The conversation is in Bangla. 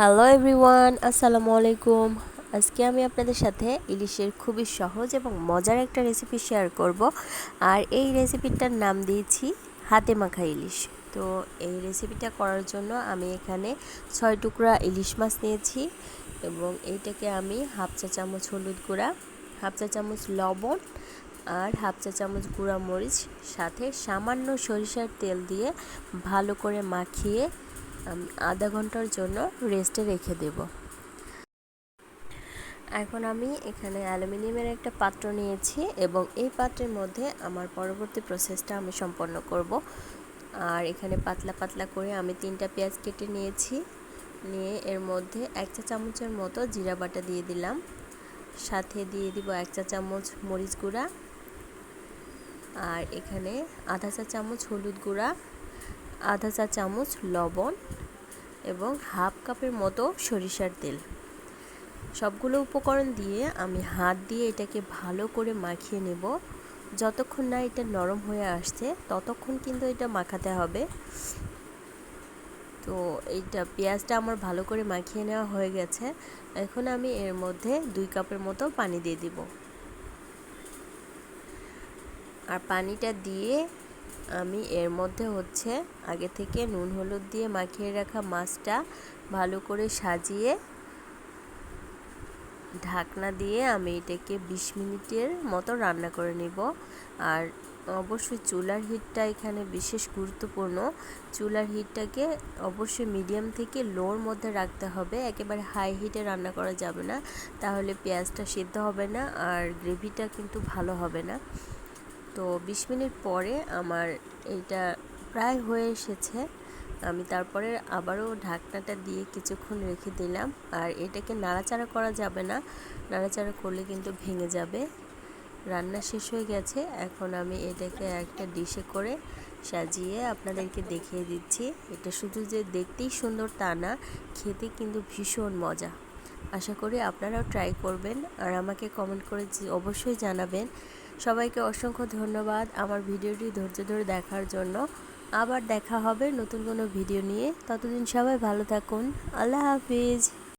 হ্যালো এভরিওয়ান আসসালামু আলাইকুম। আজকে আমি আপনাদের সাথে ইলিশের খুবই সহজ এবং মজার একটা রেসিপি শেয়ার করব। আর এই রেসিপিটার নাম দিয়েছি হাতে মাখা ইলিশ। তো এই রেসিপিটা করার জন্য আমি এখানে ছয় টুকরা ইলিশ মাছ নিয়েছি এবং এইটাকে আমি হাফ চা চামচ হলুদ গুঁড়া, হাফ চা চামচ লবণ আর হাফ চা চামচ গুঁড়া মরিচ সাথে সামান্য সরিষার তেল দিয়ে ভালো করে মাখিয়ে আমি আধা ঘণ্টার জন্য রেস্টে রেখে দেব। এখন আমি এখানে অ্যালুমিনিয়ামের একটা পাত্র নিয়েছি এবং এই পাত্রের মধ্যে আমার পরবর্তী প্রসেসটা আমি সম্পন্ন করব। আর এখানে পাতলা পাতলা করে আমি তিনটা পেঁয়াজ কেটে নিয়েছি। নিয়ে এর মধ্যে এক চা চামচের মতো জিরা বাটা দিয়ে দিলাম। সাথে দিয়ে দিব এক চা চামচ মরিচ গুঁড়া। আর এখানে আধা চা চামচ হলুদ গুঁড়া। আধা চা চামচ লবণ এবং হাফ কাপের মতো সরিষার তেল। সবগুলো উপকরণ দিয়ে আমি হাত দিয়ে এটাকে ভালো করে মাখিয়ে নেব। যতক্ষণ না এটা নরম হয়ে আসছে, ততক্ষণ কিন্তু এটা মাখাতে হবে। তো এইটা পেঁয়াজটা আমার ভালো করে মাখিয়ে নেওয়া হয়ে গেছে। এখন আমি এর মধ্যে দুই কাপের মতো পানি দিয়ে দিব। আর পানিটা দিয়ে আমি এর মধ্যে হচ্ছে আগে থেকে নুন, হলুদ দিয়ে মাখিয়ে রাখা মাছটা ভালো করে সাজিয়ে ঢাকনা দিয়ে আমি এটাকে বিশ মিনিটের মতো রান্না করে নিব। আর অবশ্যই চুলার হিটটা এখানে বিশেষ গুরুত্বপূর্ণ। চুলার হিটটাকে অবশ্যই মিডিয়াম থেকে লোর মধ্যে রাখতে হবে। একেবারে হাই হিটে রান্না করা যাবে না। তাহলে পেঁয়াজটা সিদ্ধ হবে না আর গ্রেভিটা কিন্তু ভালো হবে না। তো বিশ মিনিট পরে আমার এইটা প্রায় হয়ে এসেছে। আমি তারপরে আবারও ঢাকনাটা দিয়ে কিছুক্ষণ রেখে দিলাম। আর এটাকে নাড়াচাড়া করা যাবে না। নাড়াচাড়া করলে কিন্তু ভেঙে যাবে। রান্না শেষ হয়ে গেছে। এখন আমি এটাকে একটা ডিশে করে সাজিয়ে আপনাদেরকে দেখিয়ে দিচ্ছি। এটা শুধু যে দেখতেই সুন্দর তা না, খেতে কিন্তু ভীষণ মজা। আশা করি আপনারাও ট্রাই করবেন। আর আমাকে কমেন্ট করে অবশ্যই জানাবেন। সবাইকে অসংখ্য ধন্যবাদ আমার ভিডিওটি ধৈর্য ধরে দেখার জন্য। আবার দেখা হবে নতুন কোনো ভিডিও নিয়ে। ততদিন সবাই ভালো থাকুন। আল্লাহ হাফিজ।